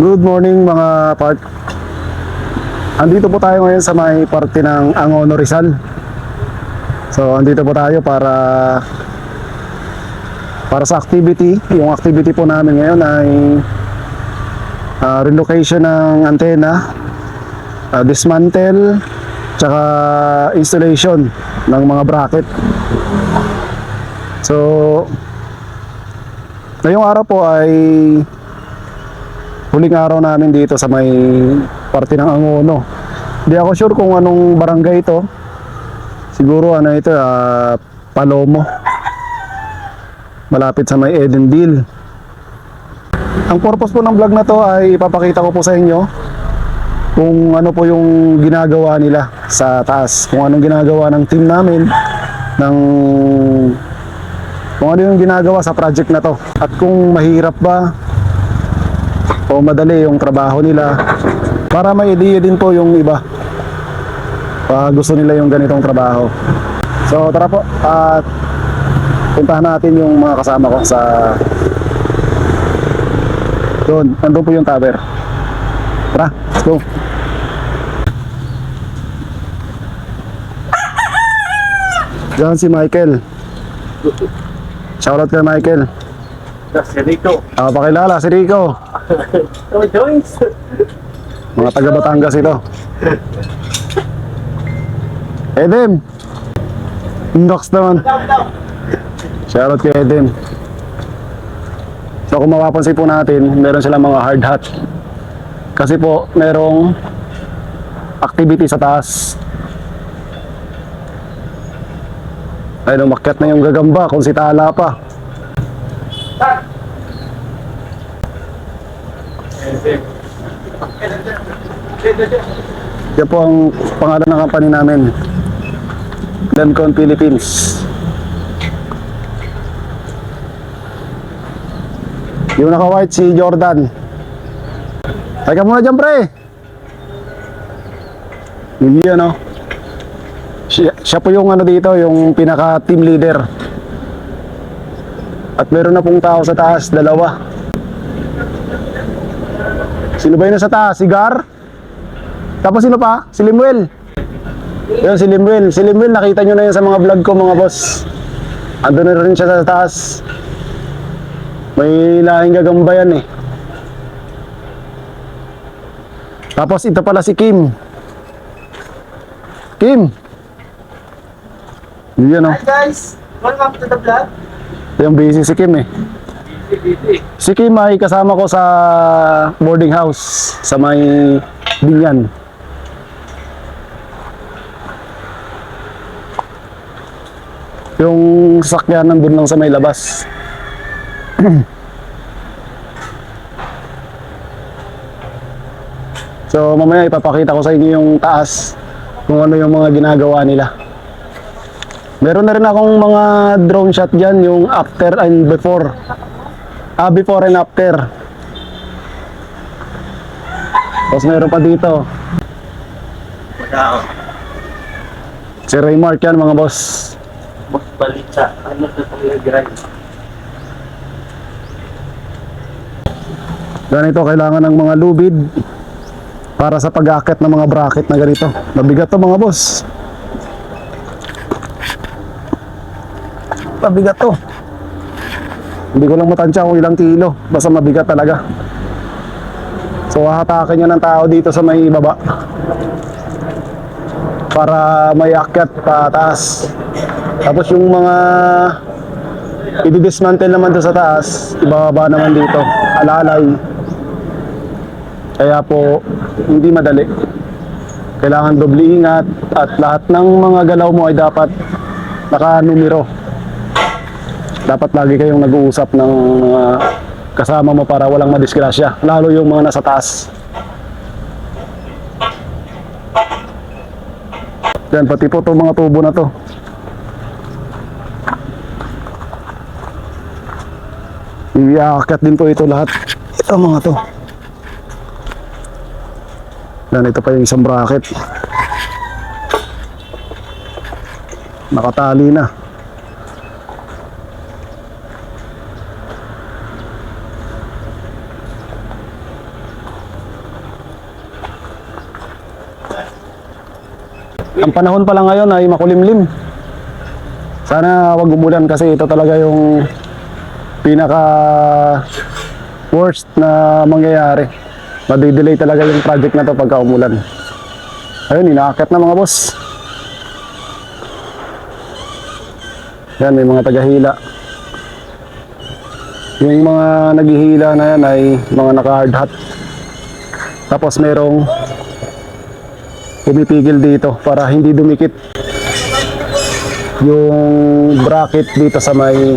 Good morning mga part. Andito po tayo ngayon sa may parte ng Angono Rizal. So andito po tayo para para sa activity. Yung activity po namin ngayon ay ah, relocation ng antena, ah, dismantle, tsaka installation ng mga bracket. So ngayong araw po ay huling araw namin dito sa may parte ng Angono. Hindi ako sure kung anong barangay ito. Siguro ano ito, ah, Palomo. Malapit sa may Edenville. Ang purpose po ng vlog na to ay ipapakita ko po sa inyo kung ano po yung ginagawa nila sa taas. Kung anong ginagawa ng team namin ng kung ano yung ginagawa sa project na to. At kung mahirap ba o madali yung trabaho nila para may idea din po yung iba. Pag gusto nila yung ganitong trabaho. So tara po at puntahan natin yung mga kasama ko sa doon, nandun po yung tower. Tara, let's go. Diyan si Michael. Shoutout kay Michael. Si Rico. Ah, pakilala si Rico Oh, Joyce. Mga taga Batangas ito. Edem. Indox naman. Shoutout kay Edem. So kung mapapansin po natin, meron silang mga hard hat. Kasi po, merong activity sa taas. Ay, umakyat na yung gagamba kung si Tala pa. Yan po ang pangalan ng company namin. Lancon Philippines. Yung naka-white si Jordan. Teka muna dyan pre. Hindi ano. Siya, siya po yung ano dito, yung pinaka team leader. At meron na pong tao sa taas, dalawa. Sino ba yun nasa taas? Si Gar? Tapos sino pa? Si Limuel. Yun, si Limuel. Si Limuel, nakita nyo na yun sa mga vlog ko mga boss. Ando na rin siya sa taas. May lahing gagamba yan eh. Tapos ito pala si Kim. Kim! Yun oh. Hi guys. Welcome to the vlog. Yung busy si Kim eh. Si Kim ay kasama ko sa boarding house sa may Binyan. Yung sasakyan nandun lang sa may labas. so mamaya ipapakita ko sa inyo yung taas kung ano yung mga ginagawa nila. Meron na rin akong mga drone shot dyan, yung after and before. Ah, before and after. Tapos meron pa dito. Si Raymark yan mga boss. Mas balita. Ano sa talaga Ganito kailangan ng mga lubid para sa pag-akit ng mga bracket na ganito. Mabigat to mga boss. Mabigat to. Hindi ko lang matansya kung ilang kilo. Basta mabigat talaga. So hahatakin niya ng tao dito sa may baba. Para may akyat pataas. Tapos yung mga i-dismantle naman doon sa taas, ibababa naman dito. Alalay. Kaya po, hindi madali. Kailangan doble ingat at lahat ng mga galaw mo ay dapat naka-numero. Dapat lagi kayong nag-uusap ng mga kasama mo para walang madisgrasya. Lalo yung mga nasa taas. Yan, pati po itong mga tubo na to. Iyakat din po ito lahat. Ito mga to. Yan, ito pa yung isang bracket. Nakatali na. Ang panahon pala ngayon ay makulimlim. Sana wag umulan kasi ito talaga yung pinaka worst na mangyayari. Madidelay talaga yung project na to pagka umulan. Ayun, inaakit na mga boss. Yan, may mga tagahila. Yung mga naghihila na yan ay mga naka-hard hat. Tapos merong pumipigil dito para hindi dumikit yung bracket dito sa may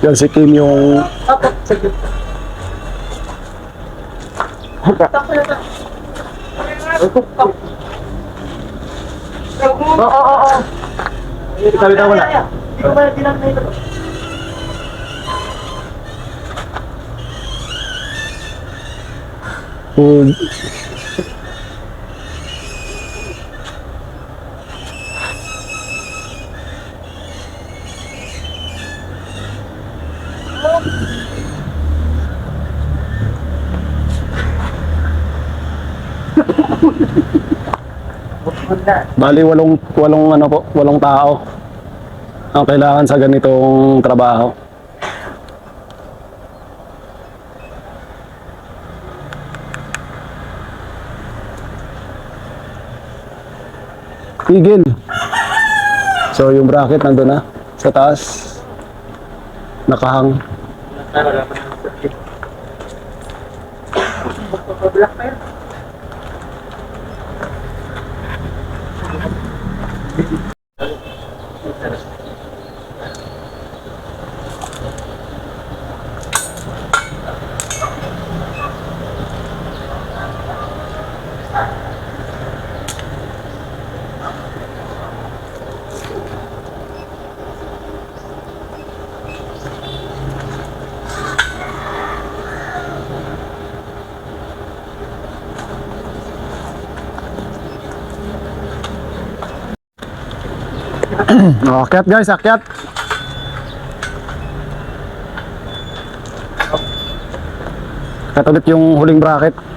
Yan si Kim yung Oo, oo, oo. Sabi na wala. Hindi ko ba tinang na ito? food. Bali walong walong ano po, walong tao ang kailangan sa ganitong trabaho. Pigil. So yung bracket nandun na sa taas. Nakahang. Wala Akyat guys, akyat. Akyat yung huling bracket.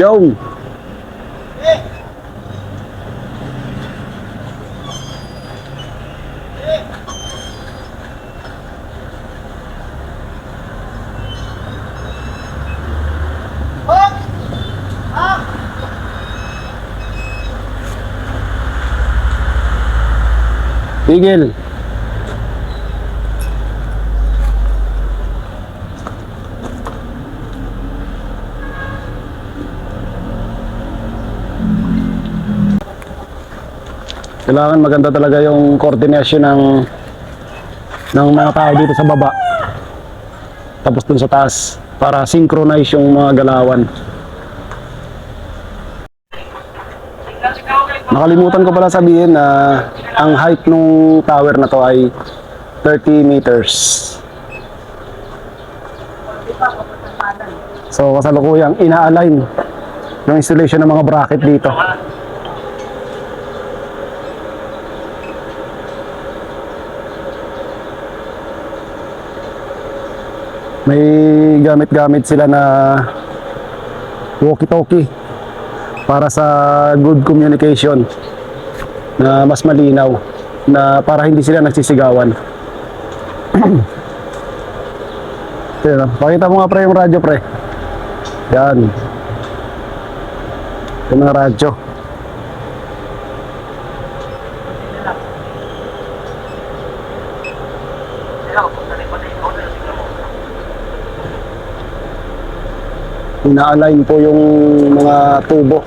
Joe! Tigil. Kailangan maganda talaga yung coordination ng ng mga tao dito sa baba. Tapos dun sa taas para synchronize yung mga galawan. Nakalimutan ko pala sabihin na ang height ng tower na to ay 30 meters. So kasalukuyang ina-align yung installation ng mga bracket dito. May gamit-gamit sila na walkie-talkie para sa good communication na mas malinaw na para hindi sila nagsisigawan. Oh. pakita mo nga pre yung radyo pre. Yan. Yung mga radyo. Ina-align po yung mga tubo.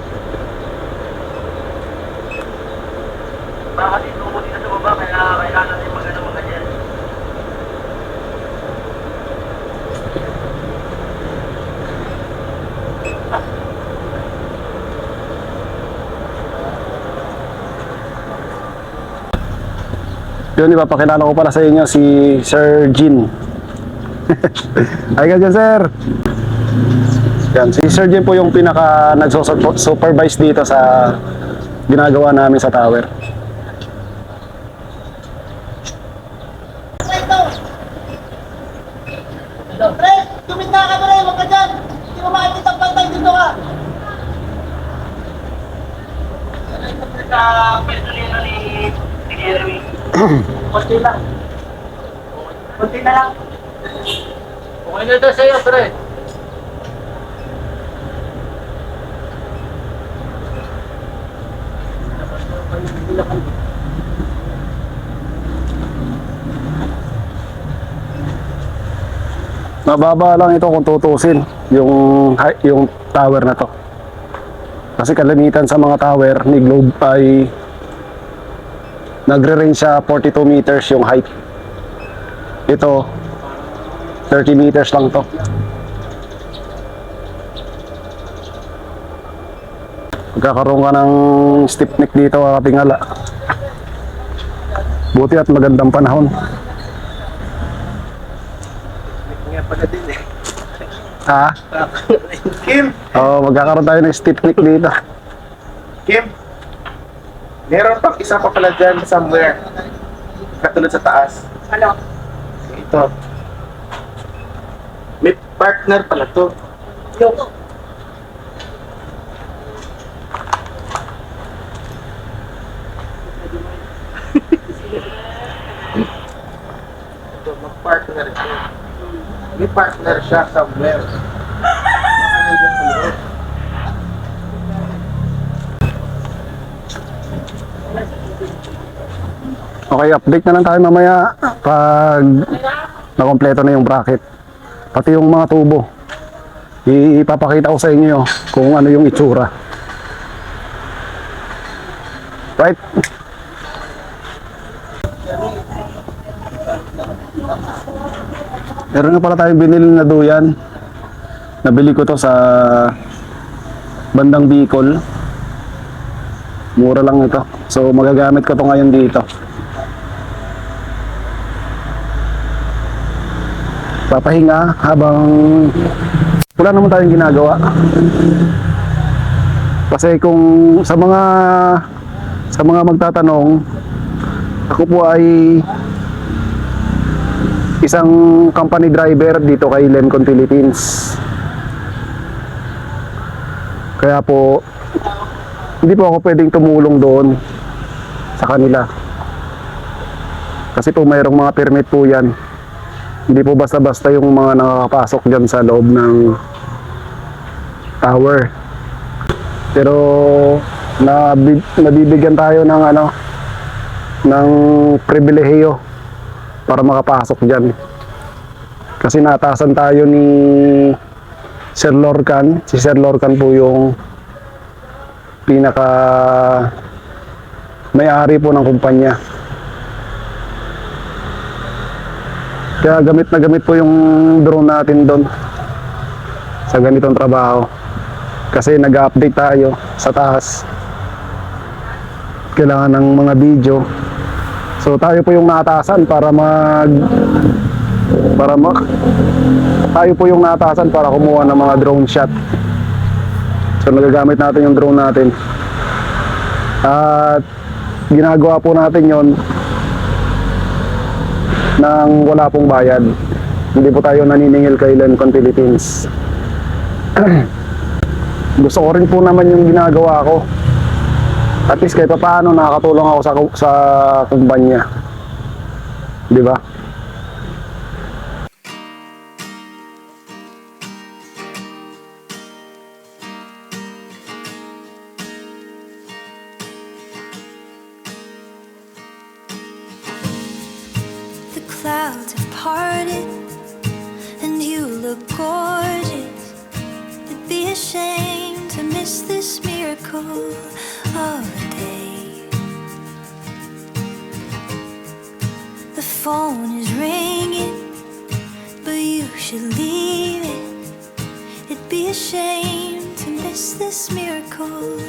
Baka dito mo dito sa baba, kaya kailangan natin magano mga ganyan. Yun, ipapakilala ko pala sa inyo si Sir Jin. Ay ka dyan, sir. Yan, si Sir Jin po yung pinaka nagso-supervise dito sa ginagawa namin sa tower. Pre, tumita ka pre, huwag ka dyan. Hindi mo makikita pantay dito ka. Sa pwesto lang. Konti na lang. Okay na daw sa'yo, pre. Mababa lang ito kung tutusin yung yung tower na to. Kasi kalimitan sa mga tower ni Globe ay nagre-range siya 42 meters yung height. Ito 30 meters lang to. Magkakaroon ka ng steep neck dito kakatingala. Buti at magandang panahon. Nga pala din eh. Ha? Kim! Oo, magkakaroon tayo ng steep neck dito. Kim! Meron pang isa pa pala dyan somewhere. Katulad sa taas. Ano? Ito. May partner pala to. Yung. Ito, mag-partner siya. May partner siya somewhere. Okay, update na lang tayo mamaya pag nakompleto na yung bracket. Pati yung mga tubo. Ipapakita ko sa inyo kung ano yung itsura. Right? Meron nga pala tayong binili na duyan. Nabili ko to sa bandang Bicol. Mura lang ito. So magagamit ko to ngayon dito. Papahinga habang wala naman tayong ginagawa. Kasi kung sa mga sa mga magtatanong, ako po ay isang company driver dito kay Lemcon Philippines. Kaya po hindi po ako pwedeng tumulong doon sa kanila. Kasi po mayroong mga permit po yan. Hindi po basta-basta yung mga nakakapasok dyan sa loob ng tower. Pero nabi- nabibigyan tayo ng ano ng pribilehiyo para makapasok dyan. Kasi natasan tayo ni Sir Lorcan. Si Sir Lorcan po yung pinaka may-ari po ng kumpanya. Kaya gamit na gamit po yung drone natin doon sa ganitong trabaho. Kasi nag-update tayo sa taas. Kailangan ng mga video. So tayo po yung naatasan para mag Para mak tayo po yung natasan para kumuha ng mga drone shot. So nagagamit natin yung drone natin. At ginagawa po natin yon nang wala pong bayad. Hindi po tayo naniningil kay Lencon Philippines. Gusto ko rin po naman yung ginagawa ko. At least kahit paano nakakatulong ako sa sa kumpanya. 'Di ba? Clouds have and you look gorgeous. It'd be a shame to miss this miracle of a day. The phone is ringing, but you should leave it. It'd be a shame to miss this miracle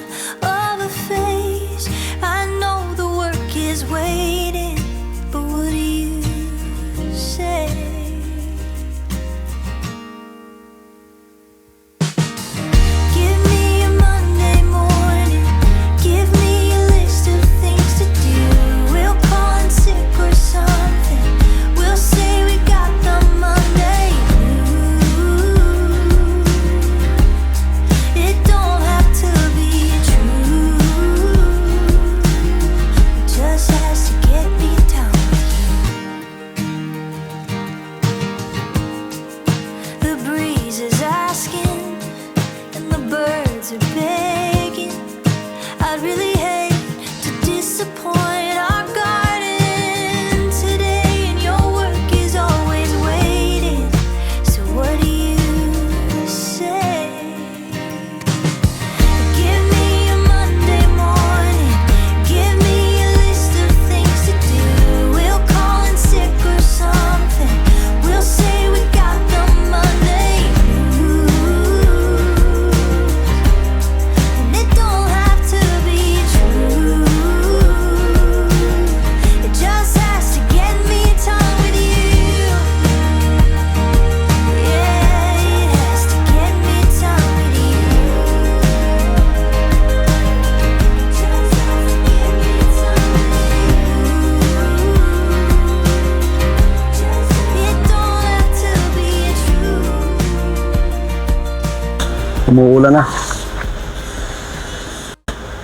Umuulan na.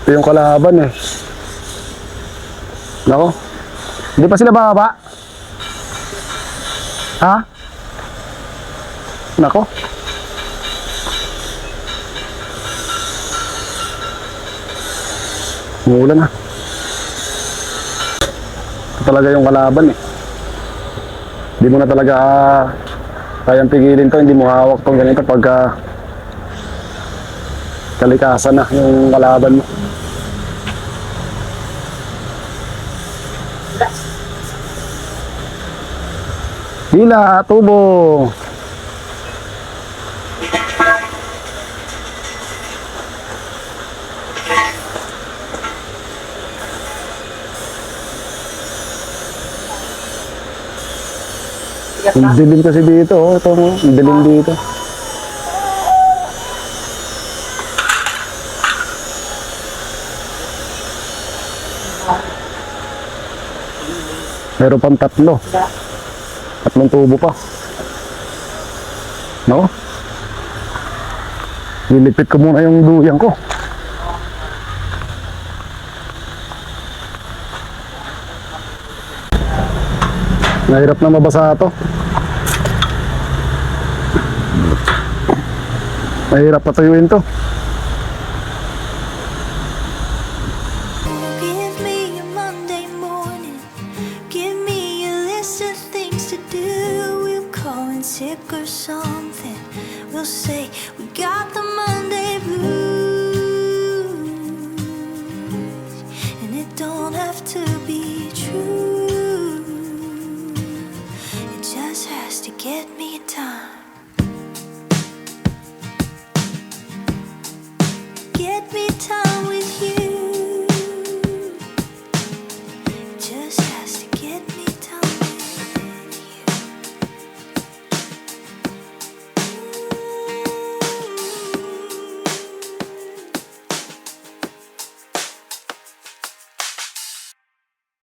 Ito yung kalaban eh. Nako. Hindi pa sila bababa? Ha? Nako. Umuulan na. Ito talaga yung kalaban eh. Hindi mo na talaga ah, kayang pigilin to, hindi mo hawak tong ganito pagka kalikasan na yung kalaban mo. Hila, tubo. Ang dilim kasi dito, oh. Ito, oh. Ang dilim dito. Meron pang tatlo. Tatlong tubo pa. No? Nilipit ko muna yung duyang ko. Nahirap na mabasa to. Mahirap patuyuin to. Got the Monday